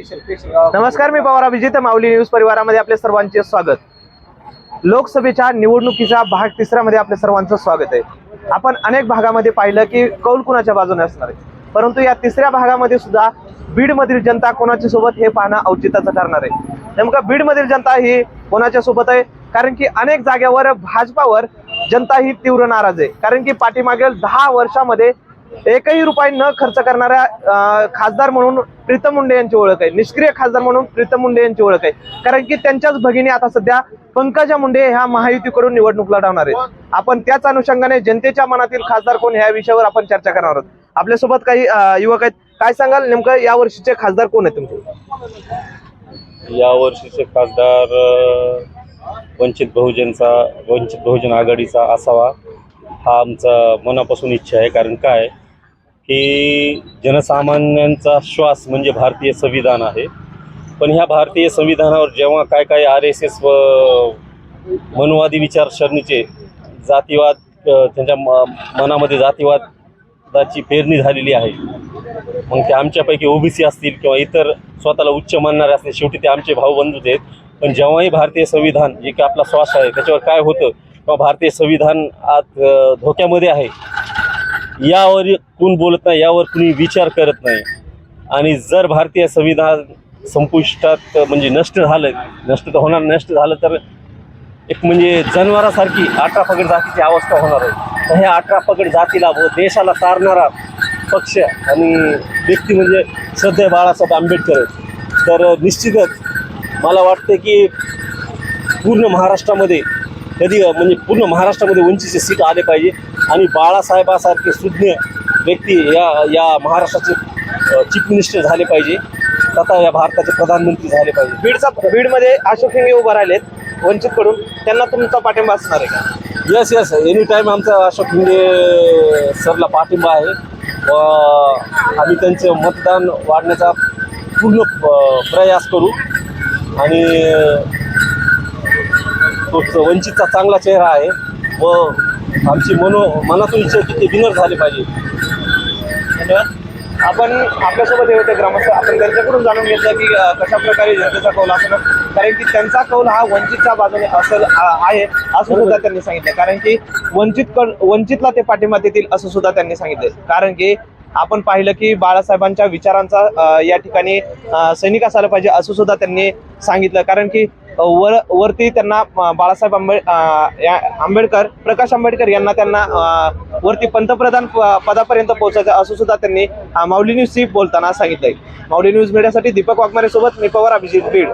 नमस्कार मी पवार अभिजित माऊली न्यूज परिवारामध्ये आपले सर्वांचे स्वागत. लोकसभेच्या निवडणुकीच्या भाग तिसऱ्यामध्ये आपल्या सर्वांचं स्वागत आहे. आपण अनेक भागामध्ये पाहिलं की कौल कुणाच्या बाजूने असणार आहे? परंतु या तिसऱ्या भागामध्ये सुद्धा बीड मधील जनता कोणाच्या सोबत हे पाहणं औचित्याचं ठरणार आहे. नेमकं बीड मधील जनता ही कोणाच्या सोबत आहे? कारण की अनेक जागेवर भाजपावर जनता ही तीव्र नाराज आहे. कारण की पाठीमागील दहा वर्षामध्ये एकही रुपये न खर्च करणाऱ्या खासदार म्हणून प्रीतम मुंडे यांची ओळख आहे. निष्क्रिय खासदार म्हणून प्रीतम मुंडे यांची ओळख आहे. कारण की त्यांच्याच भगिनी आता सध्या पंकजा मुंडे ह्या महायुतीकडून निवडणूक लढवणार आहेत. आपण त्याच अनुषंगाने जनतेच्या मनातील खासदार कोण ह्या विषयावर आपण चर्चा करणार आहोत. आपल्यासोबत काही युवक आहेत. काय सांगाल? नेमकं या वर्षीचे खासदार कोण आहेत तुमचे? या वर्षीचे खासदार वंचित बहुजनचा वंचित बहुजन आघाडीचा असावा हा आमचा मनापासून इच्छा आहे. कारण काय? की जनसामान्यांचा श्वास म्हणजे भारतीय संविधान आहे. पण ह्या भारतीय संविधानावर जेव्हा काय काय आर एस एस व मनवादी विचारसरणीचे जातीवाद त्यांच्या म मनामध्ये जातीवादाची पेरणी झालेली आहे. मग ते आमच्यापैकी ओबीसी असतील किंवा इतर स्वतःला उच्च मानणारे असतील शेवटी ते आमचे भाऊ बंधूच आहेत. पण जेव्हाही भारतीय संविधान जे की आपला श्वास आहे त्याच्यावर काय होतं? किंवा भारतीय संविधान आज धोक्यामध्ये आहे. यावर कोण बोलत नाही यावर कुणी विचार करत नाही. आणि जर भारतीय संविधान संपुष्टात म्हणजे नष्ट झालं नष्ट तर होणार नष्ट झालं तर एक म्हणजे जनावरासारखी अठरा पगड जातीची अवस्था होणार आहे. तर ह्या अठरा पगड जातीला व देशाला तारणारा पक्ष आणि व्यक्ती म्हणजे श्रद्धे बाळासाहेब आंबेडकर तर निश्चितच मला वाटतं की पूर्ण महाराष्ट्रामध्ये कधी म्हणजे पूर्ण महाराष्ट्रामध्ये वंचितचे सीट आले पाहिजे. आणि बाळासाहेबासारखे सुज्ञ व्यक्ती या या महाराष्ट्राचे चीफ मिनिस्टर झाले पाहिजे. तथा या भारताचे प्रधानमंत्री झाले पाहिजे. बीडचा बीडमध्ये अशोक हिंगे उभा राहिलेत वंचित कडून त्यांना तुमचा पाठिंबा असणार आहे का? येस येस एनी टाईम आमचा अशोक हिंगे सरला पाठिंबा आहे. व आम्ही त्यांचं मतदान वाढण्याचा पूर्ण प्रयास करू. आणि तो वंचितचा चांगला चेहरा आहे. व आमची मनो मनातून इच्छा की ते विनर झाले पाहिजे. आपण आपल्यासोबत हे होते ग्रामस्थ आपण त्यांच्याकडून जाणून घेतलं की कशा प्रकारे जनतेचा कौल असेल. कारण की त्यांचा कौल हा वंचितच्या बाजूने असेल आहे असं सुद्धा त्यांनी सांगितलं कारण की वंचित वंचितला ते पाठिंबा देतील असं सुद्धा त्यांनी सांगितलं कारण की आपण पाहिलं की बाळासाहेबांच्या विचारांचा या ठिकाणी सैनिक असायला पाहिजे असं सुद्धा त्यांनी सांगितलं. कारण की वर वरती त्यांना बाळासाहेब आंबे या- आंबेडकर प्रकाश आंबेडकर यांना त्यांना वरती पंतप्रधान प- पदापर्यंत पोहोचायचं असं सुद्धा त्यांनी माऊली न्यूजशी बोलताना सांगितलंय. माऊली न्यूज मीडियासाठी दीपक वाघमारे सोबत मी पवार अभिजित बीड.